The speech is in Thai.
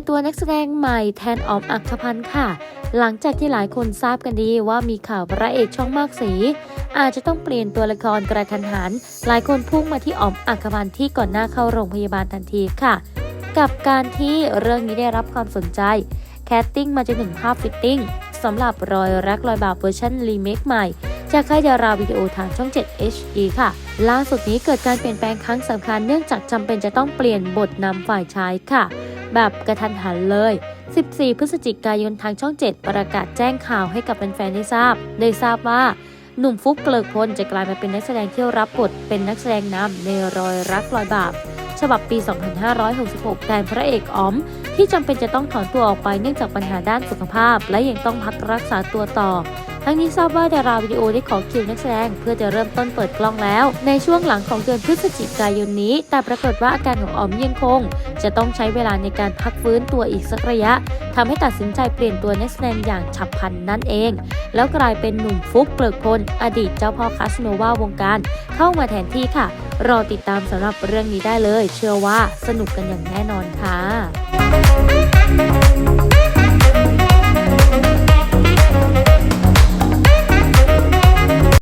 ดตัวนักแสดงใหม่แทนออมอัครพันธ์ค่ะ หลังจากที่หลายคนทราบกันดีว่ามีข่าวพระเอกช่องมากสี อาจจะต้องเปลี่ยนตัวละครกระทันหัน หลายคนพุ่งมาที่ออมอัครพันธ์ที่ก่อนหน้าเข้าโรงพยาบาลทันทีค่ะ กับการที่เรื่องนี้ได้รับความสนใจ แคสติ้งมาจนถึงภาพฟิตติ้งสำหรับรอยรักรอยบาปเวอร์ชันรีเมคใหม่จากค่ายดาราวิดีโอทางช่อง 7 HD ค่ะ ล่าสุดนี้เกิดการเปลี่ยนแปลงครั้งสำคัญเนื่องจากจำเป็นจะต้องเปลี่ยนบทนำฝ่ายชายค่ะ แบบกระทันหันเลย 14 พฤศจิกายนทางช่อง 7 ประกาศแจ้งข่าวให้กับแฟนๆได้ทราบ ได้ทราบว่าหนุ่มฟุกเกลิกพลจะกลายมาเป็นนักแสดงที่รับบทเป็นนักแสดงนำในรอยรักรอยบาปฉบับปี 2566 แทนพระเอกอ๋อม ที่จำเป็นจะต้องถอนตัวออกไปเนื่องจากปัญหาด้านสุขภาพ และยังต้องพักรักษาตัวต่อ ทั้งนี้ทราบว่าดาราวิดีโอได้ขอคิวนักแสดงเพื่อจะเริ่มต้นเปิดกล้องแล้ว ในช่วงหลังของเดือนพฤศจิกายนนี้ แต่ปรากฏว่าอาการของออมยังคง จะต้องใช้เวลาในการพักฟื้นตัวอีกสักระยะทำให้ตัดสินใจเปลี่ยนตัวนักแสดงอย่างฉับพลันนั่นเอง แล้วกลายเป็นหนุ่มฟุกเปลือกพลอดีตเจ้าพ่อคาสโนวาวงการ เข้ามาแทนที่ค่ะ รอติดตามสำหรับเรื่องนี้ได้เลย เชื่อว่าสนุกกันอย่างแน่นอนค่ะ